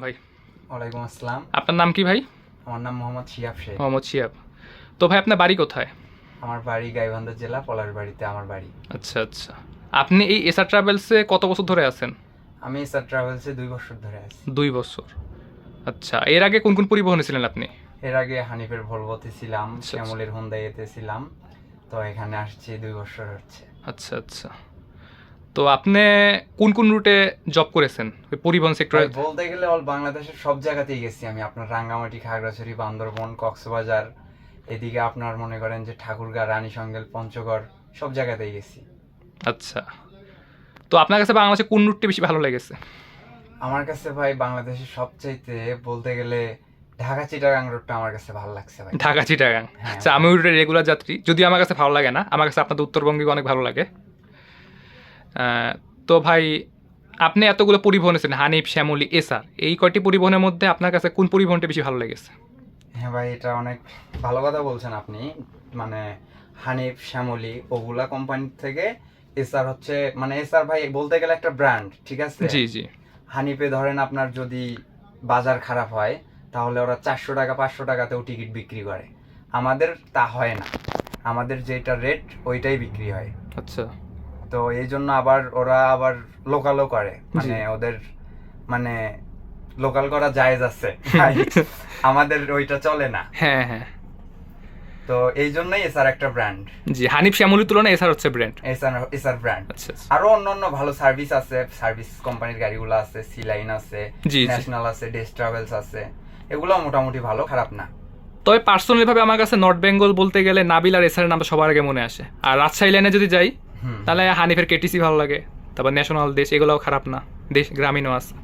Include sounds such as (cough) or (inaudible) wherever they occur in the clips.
ভাই। ওয়ালাইকুম আসসালাম। আপনার নাম কি ভাই? আমার নাম মোহাম্মদ শিয়াব শেখ। মোহাম্মদ শিয়াব। তো ভাই আপনার বাড়ি কোথায়? আমার বাড়ি গাইবান্ধা জেলা পলাশবাড়িতে আমার বাড়ি। আচ্ছা আচ্ছা। আপনি এই এসআর ট্রাভেলসে কত বছর ধরে আছেন? আমি স্যার ট্রাভেলসে দুই বছর ধরে আছি। দুই বছর। আচ্ছা এর আগে কোন কোন পরিবহনে ছিলেন আপনি? এর আগে হানিফের ভলভোতে ছিলাম আচ্ছা। শ্যামলের হোন্দাইতে ছিলাম। তো এখানে আসছি দুই বছর হচ্ছে। আচ্ছা আচ্ছা। তো আপনি কোন কোন রুটে জব করেছেন? ওই পরিবহন সেক্টরে বলতে গেলে অল বাংলাদেশের সব জায়গাতেই গেছি আমি। আপনার রাঙ্গামাটি খাগড়াছড়ি বান্দরবন কক্সবাজার এদিকে আপনার মনে করেন যে ঠাকুরগাঁ রানীশঙ্গেল পঞ্চগড় সব জায়গাতেই গেছি। আচ্ছা। তো আপনার কাছে বাংলাদেশে কোন রুটটি বেশি ভালো লেগেছে? আমার কাছে ভাই বাংলাদেশের সবচাইতে বলতে গেলে ঢাকা চিটাগাং রুটটা আমার কাছে ভালো লাগছে ভাই। ঢাকা চিটাগাং হ্যাঁ। আচ্ছা আমি ওই রুটের রেগুলার যাত্রী। যদিও আমার কাছে ভালো লাগে না আমার কাছে আপনাদের উত্তরবঙ্গে অনেক ভালো লাগে। তো ভাই আপনি এতগুলো পরিবহন এসেছেন হানিফ শ্যামলি এসআর এই কয়টি পরিবহনের মধ্যে আপনার কাছে কোন পরিবহনটা বেশি ভালো লেগেছে? হ্যাঁ ভাই এটা অনেক ভালো কথা বলছেন আপনি। মানে হানিফ শ্যামলি ওগুলা কোম্পানি থেকে এসআর হচ্ছে মানে এসআর ভাই বলতে গেলে একটা ব্র্যান্ড ঠিক আছে? জি জি। হানিফে ধরেন আপনার যদি বাজার খারাপ হয় তাহলে ওরা চারশো টাকা পাঁচশো টাকাতেও টিকিট বিক্রি করে। আমাদের তা হয় না। আমাদের যেটা রেট ওইটাই বিক্রি হয়। আচ্ছা। তো এই জন্য আবার ওরা আবার লোকালও করে। মানে ওদের মানে লোকাল করা জায়েজ আছে। (laughs) আমাদের ওইটা চলে না। হ্যাঁ হ্যাঁ। তো এই জন্যই এসআর একটা ব্র্যান্ড জি হানিফ শ্যামলির তুলনায় এসআর হচ্ছে ব্র্যান্ড এসআর এসআর ব্র্যান্ড। আরও অন্যান্য ভালো সার্ভিস আছে। সার্ভিস কোম্পানির গাড়িগুলো আছে সি লাইন আছে। ন্যাশনাল আছে ডেস ট্রাভেলস আছে। এগুলো মোটামুটি ভালো খারাপ না। তবে পার্সোনালি ভাবে আমার কাছে নর্থ বেঙ্গল বলতে গেলে নাবিল আর এসআর নামটা সবার আগে মনে আসে। আর রাজশাহী লাইনে যদি যাই। তাহলে হানিফের কেটিসি ভালো লাগে। তারপর ন্যাশনাল দেশ এগুলোও খারাপ না। দেশ গ্রামীণও আছে।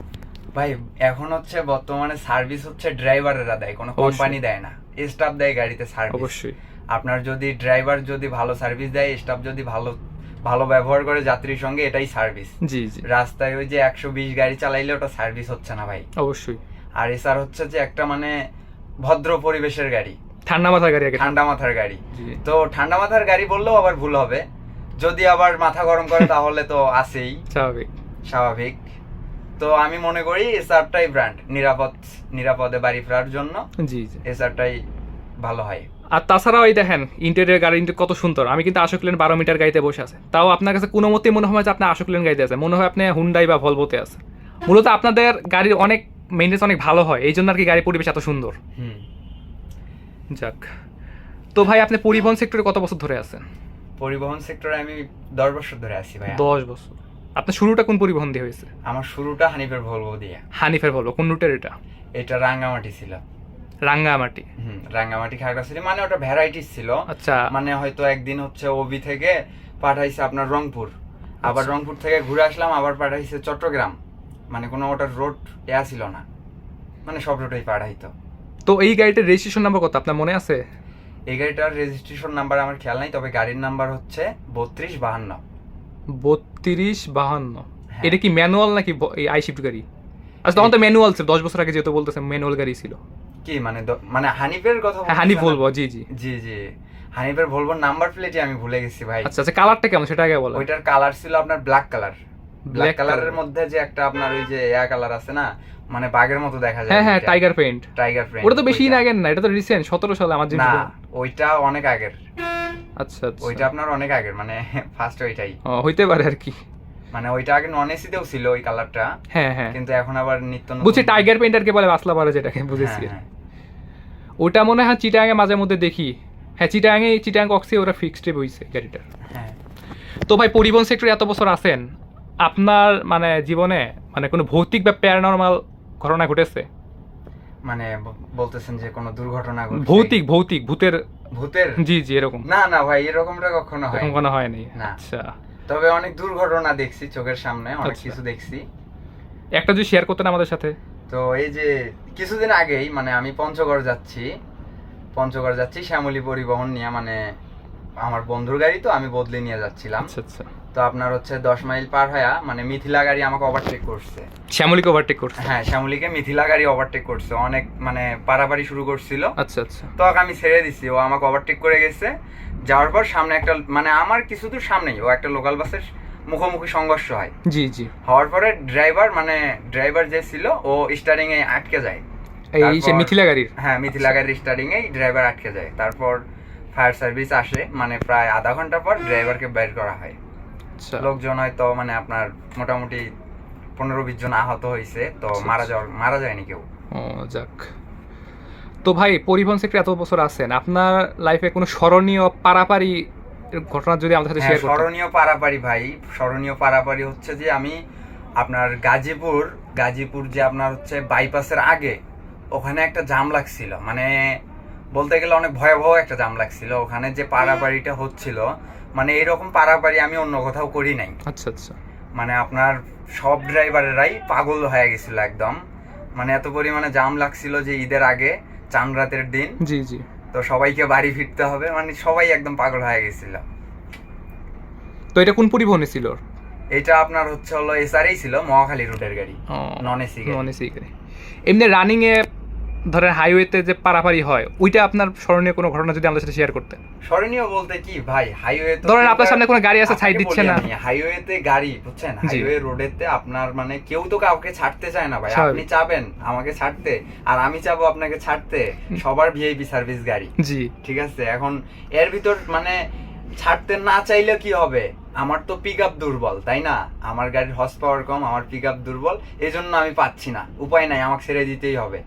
ভাই এখন হচ্ছে বর্তমানে সার্ভিস হচ্ছে ড্রাইভারেরা দেয় কোনো কোম্পানি দেয় না। স্টাফ দেয় গাড়িতে সার্ভিস অবশ্যই। আপনার যদি ড্রাইভার যদি ভালো সার্ভিস দেয় স্টাফ যদি ভালো ভালো ব্যবহার করে যাত্রীর সঙ্গে এটাই সার্ভিস জি জি। রাস্তায় ওই যে একশো বিশ গাড়ি চালাইলে ওটা সার্ভিস হচ্ছে না ভাই। অবশ্যই। আর এসার হচ্ছে যে একটা মানে ভদ্র পরিবেশের গাড়ি। ঠান্ডা মাথার গাড়ি ঠান্ডা মাথার গাড়ি। তো ঠান্ডা মাথার গাড়ি বললেও আবার ভুল হবে। যদি আবার মাথা গরম করে তাহলে তো আছেই। স্বাভাবিক। স্বাভাবিক। তো আমি মনে করি এসআরটাই ব্র্যান্ড নিরাপদ নিরাপদে বাড়ি ফেরার জন্য জি জি। এসআরটাই ভালো হয়। আর তাছাড়াও এই দেখেন ইন্টেরিয়ার গাড়ি কত সুন্দর। আমি কিন্তু আশোক লেন বারো মিটার গাড়িতে বসে আছে। তাও আপনার কাছে কোনো মতেই মনে হয় যে আপনি আশোক লেন গাড়িতে আছে মনে হয় আপনি হুন্ডাই বা ভলবোতে আছে মূলত আপনাদের গাড়ির অনেক মেনটেন্স অনেক ভালো হয়। এই জন্য আর কি গাড়ি পরিবেশ এত সুন্দর। হুম। যাক। তো ভাই আপনি পরিবহন সেক্টরে কত বছর ধরে আছেন? পরিবহন সেক্টরে আমি দশ বছর ধরে আছি ভাই দশ বছর। আপনার শুরুটা কোন পরিবহন দিয়ে হয়েছে? আমার শুরুটা হানিফের ভলভো দিয়ে। হানিফের বলব কোন রুটের এটা? এটা রাঙ্গামাটি ছিল। রাঙ্গামাটি। হুম রাঙ্গামাটি খাগড়াছড়ি মানে ওটা ভ্যারাইটিস ছিল। আচ্ছা। মানে হয়তো একদিন হচ্ছে ওবি থেকে পাঠাইছে আপনার রংপুর। আবার আচ্ছা। রংপুর থেকে ঘুরে আসলাম আবার পাঠাইছে চট্টগ্রাম। মানে কোনো ওটার রোড এয়া ছিল না। মানে সব রোডেই পাঠাইতো তো। এই গাড়িটার রেজিস্ট্রেশন নাম্বার কত? আপনার মনে আছে? এই গাড়িটার রেজিস্ট্রেশন নাম্বার আমার খেয়াল নাই তবে গাড়ির নাম্বার হচ্ছে বত্রিশ বাহান্ন। বত্রিশ বাহান্ন? হ্যাঁ। এটা কি ম্যানুয়াল নাকি আই শিফট গাড়ি? আচ্ছা তখন তো ম্যানুয়াল ছিল দশ বছর আগে যেহেতু বলতেছে ম্যানুয়াল গাড়ি ছিল। কি মানে মানে হানিফের কথা হ্যাঁ হানিফ বলব জি জি। জি জি। হানিফের বলব নাম্বার প্লেটই আমি ভুলে গেছি ভাই। আচ্ছা আচ্ছা কালারটা কেমন সেটা আগে বলো ওইটার কালার ছিল আপনার ব্ল্যাক কালার ব্ল্যাক কালারের মধ্যে যে একটা আপনার ওই যে এয়া কালার আছে না মানে বাঘের মতো দেখা যায় হ্যাঁ হ্যাঁ টাইগার পেইন্ট টাইগার ফ্রেন্ড ওটা তো বেশি আগের না এটা তো রিসেন্ট সতেরো সালে আমার না ওইটা অনেক আগের। আচ্ছা আচ্ছা। ওইটা আপনার অনেক আগের মানে (laughs) ফার্স্ট ওইটাই। হইতে পারে আর কি। মানে ওইটা আগে নন এসিতেও ছিল ওই কালারটা হ্যাঁ হ্যাঁ। কিন্তু এখন আবার নিত্য বুঝছি টাইগার পেইন্ট বলে বাসলা পারে যেটাকে বুঝেছি। হ্যাঁ, হ্যাঁ। ওটা মনে হয় চিটাঙে মাঝে মধ্যে দেখি। হ্যাঁ চিটাঙে চিটাং অক্সি ওরা ফিক্সড হইছে গাড়িটা। হ্যাঁ। তো ভাই পরিবহন সেক্টরে এত বছর আছেন আপনার মানে জীবনে মানে কোনো ভৌতিক বা প্যারানর্মাল ঘটনা ঘটেছে? মানে বলতেছেন যে কোনো দুর্ঘটনা ভৌতিক ভৌতিক ভূতের ভূতের? জি জি এরকম। না না ভাই এরকমটা কখনো হয় এরকম কোনো হয়নি। আচ্ছা। তবে অনেক দুর্ঘটনা দেখছি চোখের সামনে অনেক আচ্ছা। কিছু দেখছি। একটা যদি শেয়ার করতেন আমাদের সাথে। তো এই যে কিছুদিন আগেই মানে আমি পঞ্চগড় যাচ্ছি। পঞ্চগড় যাচ্ছি শ্যামলী পরিবহন নিয়ে মানে আমার বন্ধুর গাড়ি তো আমি বদলে নিয়ে যাচ্ছিলাম। আচ্ছা আচ্ছা। তো আপনার হচ্ছে দশ মাইল পার হয়ে মানে মিথিলা গাড়ি আমাকে ওভারটেক করছে। শ্যামলিকে ওভারটেক করছে? হ্যাঁ শ্যামলীকে মিথিলা গাড়ি ওভারটেক করছে। অনেক মানে পারাপারি শুরু করছিল। আচ্ছা আচ্ছা। তো আমি ছেড়ে দিছি ও আমাকে ওভারটেক করে গেছে। যাওয়ার পর সামনে একটা মানে আমার কিছু দূর সামনেই ও একটা লোকাল বাসের মুখোমুখি সংঘর্ষ হয়। জি জি। হওয়ার পরে ড্রাইভার মানে ড্রাইভার যে ছিল ও স্টারিং এ আটকে যায়। এই সে মিথিলা গাড়ির? হ্যাঁ মিথিলা গাড়ির স্টারিং এ ড্রাইভার আটকে যায়। তারপর ফায়ার সার্ভিস আসে মানে প্রায় আধা ঘণ্টা পর ড্রাইভারকে বের করা হয়। আচ্ছা। লোকজন হয়তো মানে আপনার মোটামুটি পনেরো বিশ জন আহত হয়েছে তো আচ্ছা, মারা আচ্ছা। যাওয়ার মারা যায়নি কেউ। যাক। তো ভাই পরিবহন সেক্টরে এত বছর আছেন আপনার লাইফে কোনো স্মরণীয় পারাপারি ঘটনা যদি আমাদের সাথে হ্যাঁ শেয়ার করতেন? স্মরণীয় পারাপারি ভাই স্মরণীয় পারাপারি হচ্ছে যে আমি আপনার গাজীপুর গাজীপুর যে আপনার হচ্ছে বাইপাসের আগে ওখানে একটা জাম লাগছিল। মানে বলতে গেলে অনেক ভয়াবহ একটা জাম লাগছিল। ওখানে যে পারাপারিটা হচ্ছিল মানে এরকম পারাপারি আমি অন্য কোথাও করি নাই। আচ্ছা আচ্ছা। মানে আপনার সব ড্রাইভারেরাই পাগল হয়ে গেছিল একদম। মানে এত পরিমাণে জাম লাগছিল যে ঈদের আগে চান রাতের দিন। জি জি। তো সবাইকে বাড়ি ফিরতে হবে মানে সবাই একদম পাগল হয়ে গেছিল। তো এটা কোন পরিবহনে ছিল? এটা আপনার হচ্ছে হলো এসআরই ছিল মহাখালী রুটের গাড়ি নন এসি নন এসি গাড়ি। এমনি রানিং এ ধরেন হাইওয়েতে যে পারাপারি হয় ওইটা আপনার স্মরণীয় কোনো ঘটনা যদি আমাদের সাথে শেয়ার করতেন স্মরণীয় বলতে কি ভাই? হাইওয়ে তো ধরেন আপনার সামনে কোনো গাড়ি আছে সাইড দিচ্ছে না। হাইওয়েতে গাড়ি বুঝছেন? হাইওয়ে রোডেতে আপনার মানে কেউ তো কাউকে ছাড়তে চায় না ভাই। আপনি চাবেন আমাকে ছাড়তে আর আমি চাবো আপনাকে ছাড়তে সবার ভিআইপি সার্ভিস গাড়ি। জি। ঠিক আছে? এখন এর ভিতর মানে ছাড়তে না চাইলে কি হবে? আমার তো পিক আপ দুর্বল তাই না? আমার গাড়ির হর্স পাওয়ার কম আমার পিক আপ দুর্বল এই জন্য আমি পাচ্ছি না। উপায় নাই আমাকে ছেড়ে দিতেই হবে।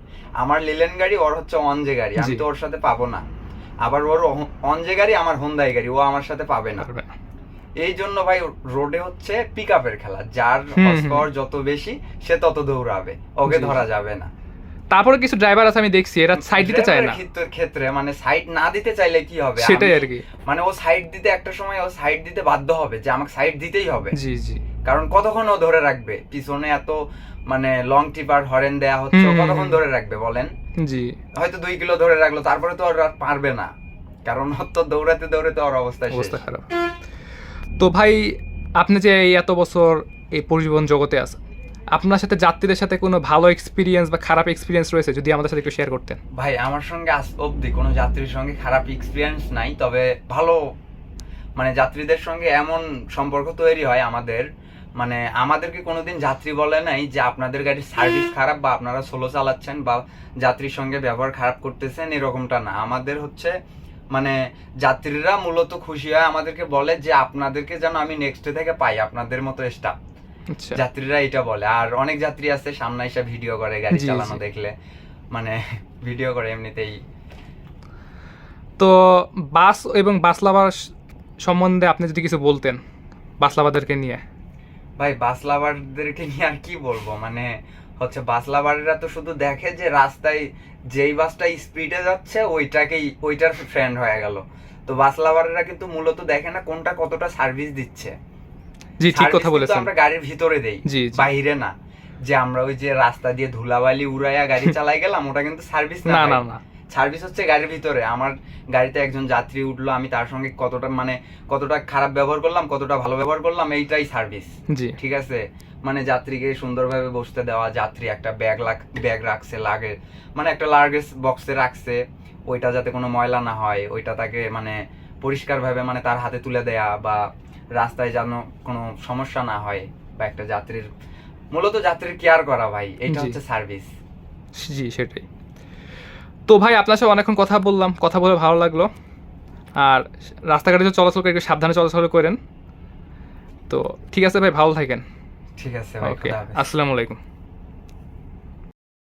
আমার লিলেন গাড়ি ওর হচ্ছে অনজে গাড়ি আমি তো ওর সাথে পাবো না। আবার ওর অনজে গাড়ি আমার হোন্দাই গাড়ি ও আমার সাথে পাবে না। এই জন্য ভাই রোডে হচ্ছে পিক আপের খেলা। যার হর্স পাওয়ার যত বেশি সে তত দৌড়াবে। ওকে ধরা যাবে না। তারপরে কিছু ড্রাইভার আছে আমি দেখছি এরা সাইড দিতে চায় না। ক্ষেত্রে- মানে সাইড না দিতে চাইলে কি হবে? সেটাই আর কি। মানে ও সাইড দিতে একটা সময় ও সাইড দিতে বাধ্য হবে যে আমাকে সাইড দিতেই হবে। জি জি। কারণ কতক্ষণ ও ধরে রাখবে? পিছনে এত মানে লং টিপার হরেন দেয়া হচ্ছে কতক্ষণ ধরে রাখবে বলেন? জি। হয়তো দুই কিলো ধরে রাখল তারপরে তো আর পারবে না। কারণ তো দৌড়াতে দৌড়াতে ওর অবস্থা অবস্থা খারাপ। তো ভাই আপনি যে এই এত বছর এই পরিবহন জগতে আছেন আপনার সাথে যাত্রীদের সাথে কোনো ভালো এক্সপিরিয়েন্স বা খারাপ এক্সপিরিয়েন্স রয়েছে যদি আমাদের সাথে একটু শেয়ার করতেন? ভাই আমার সঙ্গে আজ অবধি কোনো যাত্রীর সঙ্গে খারাপ এক্সপিরিয়েন্স নাই তবে ভালো মানে যাত্রীদের সঙ্গে এমন সম্পর্ক তৈরি হয় আমাদের মানে আমাদেরকে কোনোদিন যাত্রী বলে নাই যে আপনাদের গাড়ির সার্ভিস খারাপ বা আপনারা সোলো চালাচ্ছেন বা যাত্রীর সঙ্গে ব্যবহার খারাপ করতেছেন এরকমটা না। আমাদের হচ্ছে মানে যাত্রীরা মূলত খুশি হয় আমাদেরকে বলে যে আপনাদেরকে যেন আমি নেক্সট থেকে পাই আপনাদের মতো স্টাফ যাত্রীরা এটা বলে। আর অনেক যাত্রী আছে সামনে এসে ভিডিও করে গাড়ি চালানো দেখলে। মানে ভিডিও করে এমনিতেই। তো বাস এবং বাস লাভার সম্বন্ধে আপনি যদি কিছু বলতেন বাস লাভারদেরকে নিয়ে। ভাই বাস লাভারদেরকে নিয়ে আর কি বলব? মানে হচ্ছে বাস লাভাররা তো শুধু দেখে যে রাস্তায় যেই বাসটা স্পিডে যাচ্ছে ওইটাকেই ওইটার ফ্রেন্ড হয়ে গেল। তো বাস লাভাররা কিন্তু মূলত দেখে না কোনটা কতটা সার্ভিস দিচ্ছে। জি ঠিক কথা বলেছেন। আমরা গাড়ির ভিতরে দেই। বাইরে না। যে আমরা ওই যে রাস্তা দিয়ে ধুলাবালি উড়াইয়া গাড়ি (laughs) চালাই গেলাম ওটা কিন্তু সার্ভিস না না না সার্ভিস হচ্ছে গাড়ির ভিতরে। আমার গাড়িতে একজন যাত্রী উঠল আমি তার সঙ্গে কতটা মানে কতটা খারাপ ব্যবহার করলাম কতটা ভালো ব্যবহার করলাম এইটাই সার্ভিস। ঠিক আছে? মানে যাত্রীকে সুন্দরভাবে বসতে দেওয়া যাত্রী একটা ব্যাগ ব্যাগ রাখছে লাগে মানে একটা লাগেজ বক্সে রাখছে ওইটা যাতে কোনো ময়লা না হয় ওইটা তাকে মানে পরিষ্কারভাবে মানে তার হাতে তুলে দেয়া বা রাস্তায় যেন কোনো সমস্যা না হয় বা একটা যাত্রীর মূলত যাত্রীর কেয়ার করা ভাই এটা হচ্ছে সার্ভিস জি সেটাই। তো ভাই আপনার সাথে অনেকক্ষণ কথা বললাম কথা বলে ভালো লাগল। আর রাস্তাঘাটে যে চলাচল করে একটু সাবধানে চলাচল করেন। তো ঠিক আছে ভাই ভালো থাকেন। ঠিক আছে ভাই ওকে আসসালামু আলাইকুম।